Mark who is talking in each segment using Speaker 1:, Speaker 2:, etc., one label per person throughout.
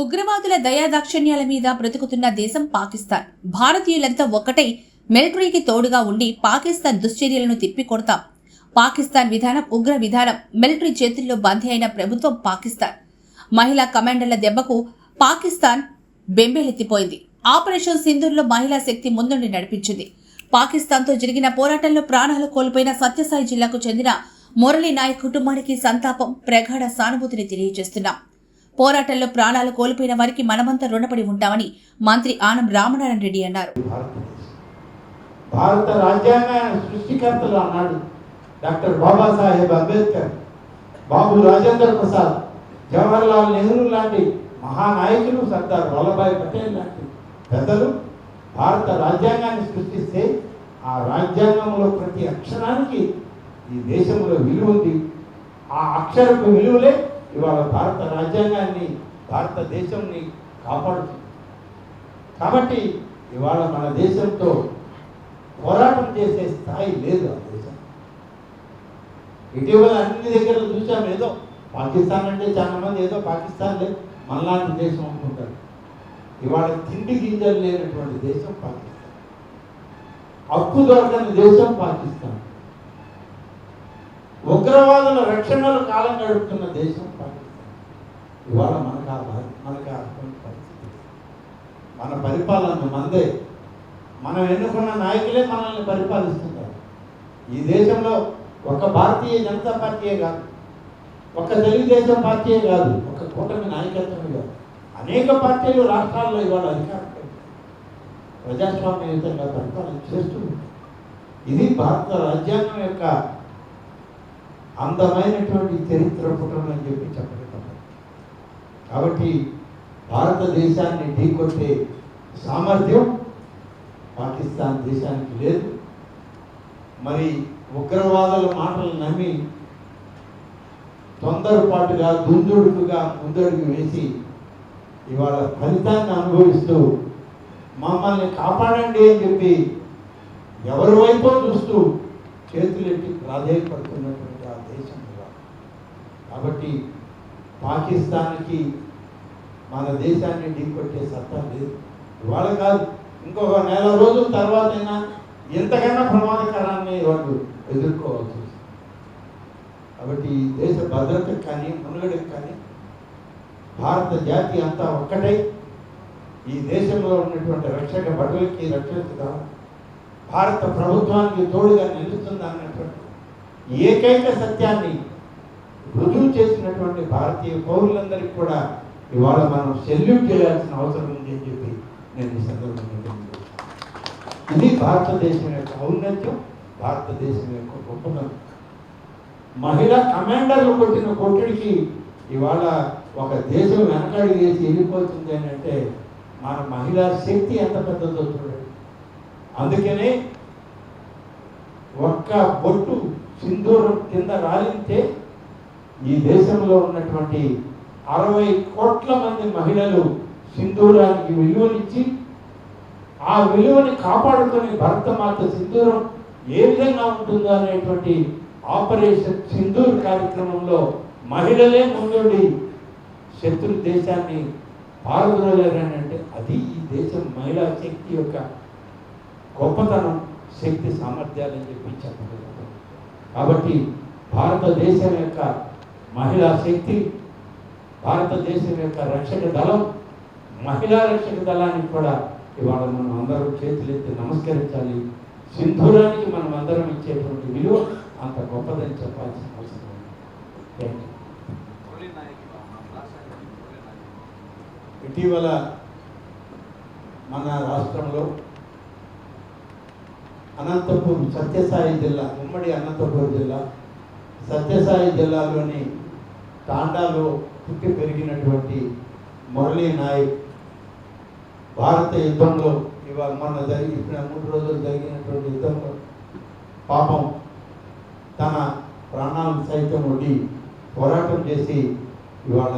Speaker 1: ఉగ్రవాదుల దయాదాక్షిణ్యాల మీద బ్రతుకుతున్న దేశం పాకిస్తాన్. భారతీయులంతా ఒక్కటై మిలిటరీకి తోడుగా ఉండి పాకిస్తాన్ దుశ్చర్యలను తిప్పికొడతాం. పాకిస్తాన్ విధానం ఉగ్ర విధానం మిలిటరీ చేతుల్లో బందీ అయిన ప్రభుత్వం పాకిస్తాన్. మహిళా కమాండర్ల దెబ్బకు పాకిస్తాన్ బెంబేలెత్తిపోయింది. ఆపరేషన్ సింధూర్లో మహిళా శక్తి ముందుండి నడిపించింది. పాకిస్తాన్తో జరిగిన పోరాటంలో ప్రాణాలు కోల్పోయిన సత్యసాయి జిల్లాకు చెందిన మురళీ నాయక్ కుటుంబానికి సంతాపం ప్రగాఢ సానుభూతిని తెలియజేస్తున్నాం. పోరాటంలో ప్రాణాలు కోల్పోయిన వారికి మనమంతా రుణపడి ఉంటామని మంత్రి ఆనం రామనారాయణ రెడ్డి అన్నారు.
Speaker 2: భారతదేశం భారత రాజ్యాంగ సృష్టికర్తలు అన్నాడు డాక్టర్ బాబాసాహెబ్ అంబేద్కర్ బాబు రాజేంద్ర ప్రసాద్ జవహర్లాల్ నెహ్రూ లాంటి మహానాయకులు సర్దార్ వల్లభాయ్ పటేల్ లాంటి పెద్దలు భారత రాజ్యాంగాన్ని సృష్టిస్తే ఆ రాజ్యాంగంలో ప్రతి అక్షరానికి ఈ దేశంలో విలువ ఉంది. ఆ అక్షరపు విలువలే ఇవాళ భారత రాజ్యాంగాన్ని భారతదేశంని కాపాడుతుంది. కాబట్టి ఇవాళ మన దేశంతో పోరాటం చేసే స్థాయి లేదు ఆ దేశం. ఇటీవల అన్ని దగ్గర చూసాం ఏదో పాకిస్తాన్ అంటే చాలా మంది ఏదో పాకిస్తాన్ లేదు మనలాంటి దేశం అనుకుంటారు. ఇవాళ తిండి గింజలు లేనటువంటి దేశం పాకిస్తాన్. హక్కు దొరకని దేశం పాకిస్తాన్. ఉగ్రవాదుల రక్షణలో కాలం గడుపుతున్న దేశం ఇవాళ మనకు ఆ మనకు అటువంటి పరిస్థితి. మన పరిపాలన మందే. మనం ఎన్నుకున్న నాయకులే మనల్ని పరిపాలిస్తున్నారు. ఈ దేశంలో ఒక భారతీయ జనతా పార్టీయే కాదు ఒక తెలుగుదేశం పార్టీయే కాదు ఒక కూటమి నాయకత్వం కాదు. అనేక పార్టీలు రాష్ట్రాల్లో ఇవాళ అధికారం ప్రజాస్వామ్యయుతంగా పరిపాలన చేస్తూ ఇది భారత రాజ్యాంగం యొక్క అందమైనటువంటి చరిత్ర పుటం అని చెప్పి చెప్పగలం కాబట్టి భారతదేశాన్ని ఢీకొట్టే సామర్థ్యం పాకిస్తాన్ దేశానికి లేదు. మరి ఉగ్రవాదుల మాటలు నమ్మి తొందరపాటుగా దుందుడుకుగా ముందడుగు వేసి ఇవాళ ఫలితాన్ని అనుభవిస్తూ మమ్మల్ని కాపాడండి అని చెప్పి ఎవరి వైపు చూస్తూ చేతులెట్టి ప్రాధేయపడుతున్నటువంటి ఆ దేశం కాబట్టి పాకిస్తాన్కి మన దేశాన్ని ఢీకొట్టే సత్తా లేదు. ఇవాళ కాదు ఇంకొక నెల రోజుల తర్వాతైనా ఎంతకన్నా ప్రమాదకరాన్ని వాళ్ళు ఎదుర్కోవాల్సి కాబట్టి ఈ దేశ భద్రతకు కానీ మునుగడకు కానీ భారత జాతి అంతా ఒక్కటై ఈ దేశంలో ఉన్నటువంటి రక్షక భటులకి రక్షించుదాం? భారత ప్రభుత్వానికి తోడుగా నిలుస్తుందన్నటువంటి ఏకైక సత్యాన్ని రుజువు చేసినటువంటి భారతీయ పౌరులందరికీ కూడా ఇవాళ మనం సెల్యూట్ చేయాల్సిన అవసరం ఉంది అని చెప్పి నేను ఈ సందర్భంగా ఇది భారతదేశం యొక్క ఔన్నత్యం భారతదేశం యొక్క గొప్పతనం. మహిళా కమాండర్లు కొట్టిన కొట్టుడికి ఇవాళ ఒక దేశం వెనకడి వేసి వెళ్ళిపోతుంది అని అంటే మన మహిళా శక్తి ఎంత పెద్దదో చూడండి. అందుకనే ఒక్క బొట్టు సింధూరం కింద రాలింటే ఈ దేశంలో ఉన్నటువంటి అరవై కోట్ల మంది మహిళలు సింధూరానికి విలువనిచ్చి ఆ విలువని కాపాడుకొని భరతమాత సింధూరం ఏ విధంగా ఉంటుందో అనేటువంటి ఆపరేషన్ సింధూర్ కార్యక్రమంలో మహిళలే ముందుండి శత్రు దేశాన్ని పాల్గొనలేరని అంటే అది ఈ దేశం మహిళా శక్తి యొక్క గొప్పతనం శక్తి సామర్థ్యాలని చెప్పి చెప్పగలుగుతాం. కాబట్టి భారతదేశం యొక్క మహిళా శక్తి భారతదేశం యొక్క రక్షక దళం మహిళా రక్షక దళానికి కూడా ఇవాళ మనం అందరం చేతులెత్తి నమస్కరించాలి. సింధూరానికి మనం అందరం ఇచ్చేటువంటి విలువ అంత గొప్పదని చెప్పాల్సిన అవసరం ఇటీవల మన రాష్ట్రంలో అనంతపూర్ సత్యసాయి జిల్లా ఉమ్మడి అనంతపూర్ జిల్లా సత్యసాయి జిల్లాలోని తాండాలో పుట్టి పెరిగినటువంటి మురళీ నాయక్ భారత యుద్ధంలో ఇవాళ మొన్న జరిగి ఇప్పుడు మూడు రోజులు జరిగినటువంటి యుద్ధంలో పాపం తన ప్రాణాలను సైతం ఒడ్డి పోరాటం చేసి ఇవాళ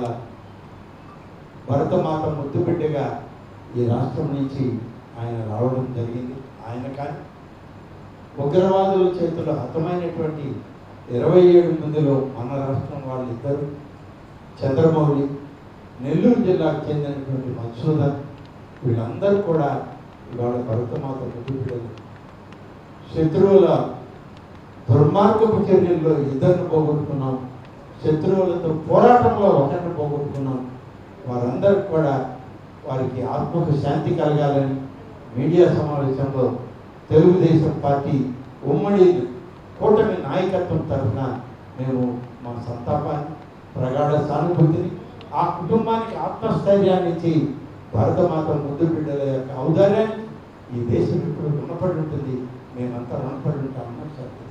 Speaker 2: భరతమాత ముద్దుబిడ్డగా ఈ రాష్ట్రం నుంచి ఆయన రావడం జరిగింది. ఆయన కానీ ఉగ్రవాదుల చేతిలో హతమైనటువంటి ఇరవై ఏడు మందిలో మన రాష్ట్రం వాళ్ళిద్దరు చంద్రమౌళి నెల్లూరు జిల్లాకు చెందినటువంటి మధుసూదన్ వీళ్ళందరూ కూడా ఇవాళ భరతమాత ముద్దు శత్రువుల దుర్మార్గపు చర్యల్లో ఇద్దరిని పోగొట్టుకున్నాం. శత్రువులతో పోరాటంలో ఒకరిని పోగొట్టుకున్నాం. వారందరికి కూడా వారికి ఆత్మకు శాంతి కలగాలని మీడియా సమావేశంలో తెలుగుదేశం పార్టీ ఉమ్మడి కూటమి నాయకత్వం తరఫున మేము మా సంతాపాన్ని ప్రగాఢ సానుభూతిని ఆ కుటుంబానికి ఆత్మస్థైర్యాన్ని ఇచ్చి భారతమాత ముద్దు బిడ్డల యొక్క ఔదార్యాన్ని ఈ దేశం ఇప్పుడు రుణపడి ఉంటుంది. మేమంతా రుణపడి ఉంటామని చెప్తున్నాం